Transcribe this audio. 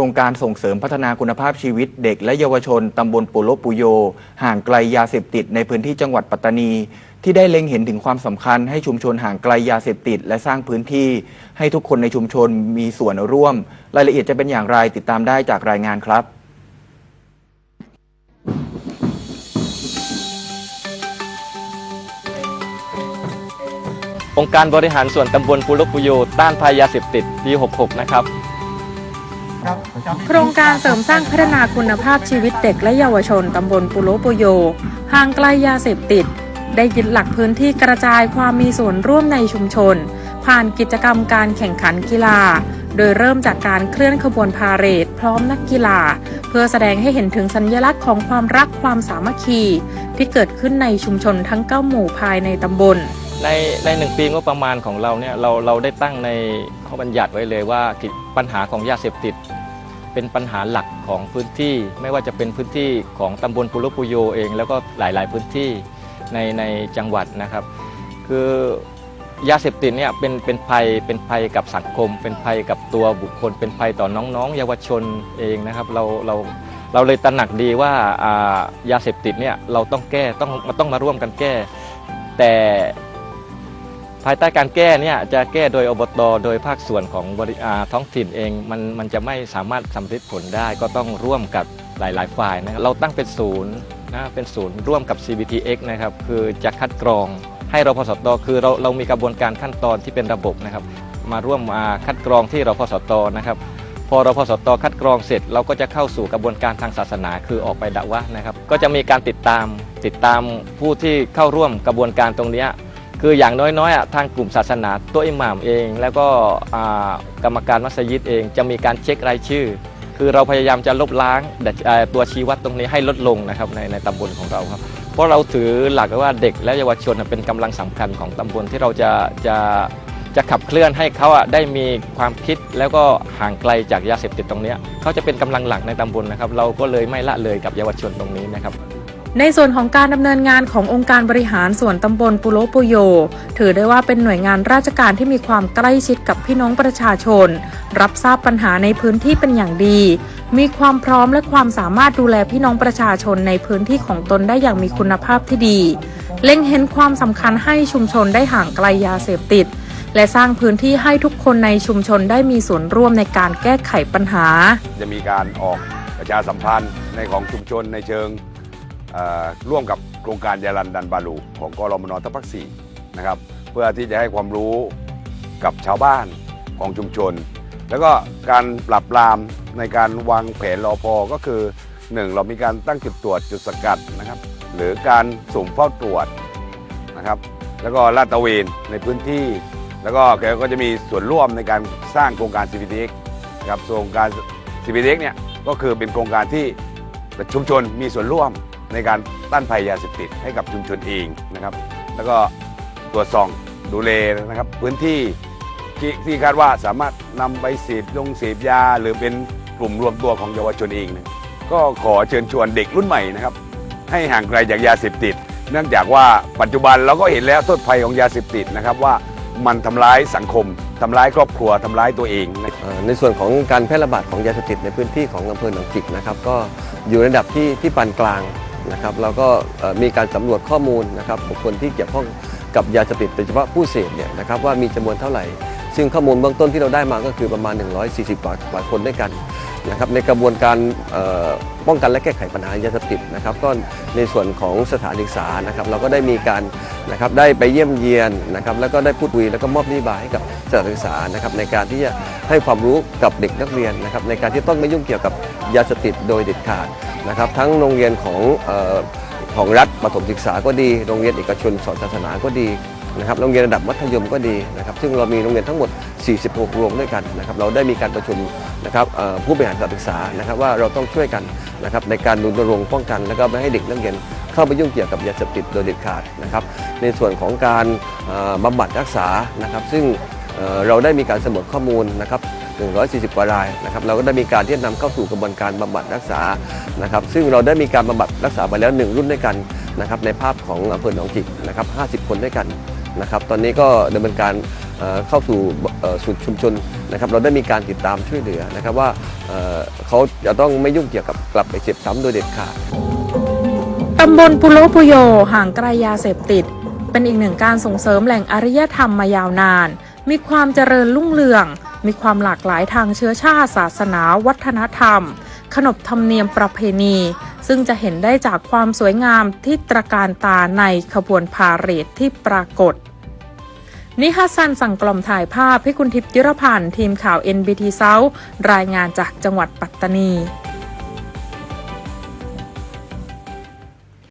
ครงการส่งเสริมพัฒนาคุณภาพชีวิต เด็กและเยาวชน ตำบลปุโรปุโย ห่างไกลยาเสพติดในพื้นที่จังหวัดปัตตานี ที่ได้เล็งเห็นถึงความสำคัญให้ชุมชนห่างไกลยาเสพติด และสร้างพื้นที่ ให้ทุกคนในชุมชนมีส่วนร่วม รายละเอียดจะเป็นอย่างไรติดตามได้จากรายงานครับองค์การบริหารส่วนตำบลปุโรปุโยต้านภัยยาเสพติดปี 66 นะครับ โครงการเสริมสร้างพัฒนาคุณภาพชีวิตเด็กและเยาวชนตำบลปุโรปุโย ห่างไกลยาเสพติด ได้ยึดหลักพื้นที่กระจายความมีส่วนร่วมในชุมชน ผ่านกิจกรรมการแข่งขันกีฬา โดยเริ่มจากการเคลื่อนขบวนพาเหรดพร้อมนักกีฬา เพื่อแสดงให้เห็นถึงสัญลักษณ์ของความรักความสามัคคี ที่เกิดขึ้นในชุมชนทั้ง9หมู่ภายในตำบลในในหนึ่งปีงบประมาณของเราเนี่ยเราเราได้ตั้งในข้อบัญญัติไว้เลยว่าปัญหาของยาเสพติด เป็นปัญหาหลักของพื้นที่ ไม่ว่าจะเป็นพื้นที่ของตำบลปุโรปุโยเอง แล้วก็หลาย ๆ พื้นที่ในในจังหวัดนะครับ คือยาเสพติดเนี่ยเป็นเป็นภัยเป็นภัยกับสังคม เป็นภัยกับตัวบุคคล เป็นภัยต่อน้องๆ เยาวชนเองนะครับเราเราเราเลยตระหนักดีว่าายาเสพติดเนี่ยเราต้องแก้ต้องต้องมาร่วมกันแก้ แต่ ภายใต้การแก้เนี่ยจะแก้โดยอบตโดยภาคส่วนของบริอาท้องถิ่นเองมันมันจะไม่สามารถสำเร็จผลได้ก็ต้องร่วมกับหลาย ๆ ฝ่ายนะครับเราตั้งเป็นศูนย์นะเป็นศูนย์ร่วมกับ CBTX นะครับคือจะคัดกรองให้รพสตคือเราเรามีกระบวนการขั้นตอนที่เป็นระบบนะครับ มาร่วมมาคัดกรองที่รพสตนะครับ พอรพสตคัดกรองเสร็จ เราก็จะเข้าสู่กระบวนการทางศาสนา คือออกไปดะวะนะครับ ก็จะมีการติดตามติดตามผู้ที่เข้าร่วมกระบวนการตรงนี้ คืออย่างน้อยๆอะทางกลุ่มศาสนาตัวอิหม่ามเอง แล้วก็กรรมการมัสยิดเองจะมีการเช็ครายชื่อ คือเราพยายามจะลบล้างตัวชี้วัดตรงนี้ให้ลดลงนะครับในในตำบลของเราครับ เพราะเราถือหลักว่าเด็กและเยาวชนเป็นกำลังสำคัญของตำบลที่เราจะจะจะขับเคลื่อนให้เขาอะได้มีความคิดแล้วก็ห่างไกลจากยาเสพติดตรงนี้เขาจะเป็นกำลังหลักในตำบลนะครับ เราก็เลยไม่ละเลยกับเยาวชนตรงนี้นะครับ ในส่วนของการดำเนินงานขององค์การบริหารส่วนตำบลปุโรปุโย ถือได้ว่าเป็นหน่วยงานราชการที่มีความใกล้ชิดกับพี่น้องประชาชน รับทราบปัญหาในพื้นที่เป็นอย่างดี มีความพร้อมและความสามารถดูแลพี่น้องประชาชนในพื้นที่ของตนได้อย่างมีคุณภาพที่ดี เล็งเห็นความสำคัญให้ชุมชนได้ห่างไกลยาเสพติด และสร้างพื้นที่ให้ทุกคนในชุมชนได้มีส่วนร่วมในการแก้ไขปัญหา จะมีการออกประชาสัมพันธ์ในของชุมชนในเชิง ร่วมกับโครงการยาลันดันบาลูของกรมนทัพภาคสี่นะครับเพื่อที่จะให้ความรู้กับชาวบ้านของชุมชน แล้วก็การปรับปรามในการวางแผนรอพอก็คือ 1 เรามีการตั้งจุดตรวจจุดสกัดนะครับหรือการสุ่มเฝ้าตรวจนะครับแล้วก็ลาดตระเวนในพื้นที่ แล้วก็แกก็จะมีส่วนร่วมในการสร้างโครงการ CPTX นะครับโครงการ CPTX เนี่ยก็คือเป็นโครงการที่ชุมชนมีส่วนร่วม ในการต้านภัยยาเสพติดให้กับชุมชนเองนะครับ แล้วก็ตรวจส่องดูแลนะครับ พื้นที่ที่ที่คาดว่าสามารถนำไปเสพยงเสพยา หรือเป็นกลุ่มรวมตัวของเยาวชนเองนยก็ขอเชิญชวนเด็กรุ่นใหม่นะครับ ให้ห่างไกลจากยาเสพติด เนื่องจากว่าปัจจุบันเราก็เห็นแล้วโทษภัยของยาเสพติดนะครับว่ามันทำร้ายสังคมทำร้ายครอบครัวทำร้ายตัวเองนะในส่วนของการแพร่ระบาดของยาเสพติดในพื้นที่ของอำเภอหนองจิกนะครับ ก็อยู่ในระดับที่ที่ปานกลาง นะครับแล้วก็มีการสำรวจข้อมูลนะครับบุคคลที่เกี่ยวข้องกับยาเสพติดโดยเฉพาะผู้เสพเนี่ยนะครับว่ามีจำนวนเท่าไหร่ ซึ่งข้อมูลเบื้องต้นที่เราได้มาก็คือประมาณ 140กว่าคนด้วยกันนะครับในกระบวนการป้องกันและแก้ไขปัญหายาเสพติดนะครับก็ในส่วนของสถานศึกษานะครับเราก็ได้มีการนะครับได้ไปเยี่ยมเยียนนะครับแล้วก็ได้พูดคุยแล้วก็มอบนโยบายให้กับสถานศึกษานะครับในการที่จะให้ความรู้กับเด็กนักเรียนนะครับในการที่ต้องไม่ยุ่งเกี่ยวกับ ยาเสพติดโดยเด็ดขาดนะครับทั้งโรงเรียนของออของรัฐประถมศึกษาก็ดี โรงเรียนเอกชนสอนศาสนาก็ดีนะครับโรงเรียนระดับมัธยมก็ดีนะครับซึ่งเรามีโรงเรียนทั้งหมด 46 โรงด้วยกันนะครับเราได้มีการประชุมนะครับผู้บริหารสถานศึกษานะครับว่าเราต้องช่วยกันนะครับในการรณรงค์ป้องกัน แล้วก็ไม่ให้เด็กนักเรียนเข้าไปยุ่งเกี่ยวกับยาเสพติดโดยเด็ดขาดนะครับในส่วนของการเอ่อบำบัดรักษานะครับซึ่ง เราได้มีการสำรวจข้อมูลนะครับ 140 กว่ารายนะครับ เราก็ได้มีการที่จะนำเข้าสู่กระบวนการบำบัดรักษานะครับ ซึ่งเราได้มีการบำบัดรักษาไปแล้วหนึ่งรุ่นด้วยกันนะครับในภาพของอำเภอหนองจิกนะครับ 50 คนด้วยกันนะครับ ตอนนี้ก็ดำเนินการเข้าสู่สู่ชุมชนนะครับ เราได้มีการติดตามช่วยเหลือนะครับว่าเขาจะต้องไม่ยุ่งเกี่ยวกับกลับไปเสพซ้ำโดยเด็ดขาดตำบลปุโรปุโยห่างไกลยาเสพติด เป็นอีกหนึ่งการส่งเสริมแหล่งอารยธรรมมายาวนาน มีความเจริญรุ่งเรือง มีความหลากหลายทางเชื้อชาติ ศาสนา วัฒนธรรม ขนบธรรมเนียมประเพณี ซึ่งจะเห็นได้จากความสวยงามที่ตระการตาในขบวนพาเหรดที่ปรากฏนิฮัสซันสั่งกล่อมถ่ายภาพให้คุณทิพย์ยุรพันธ์ทีมข่าว NBT South รายงานจากจังหวัดปัตตานี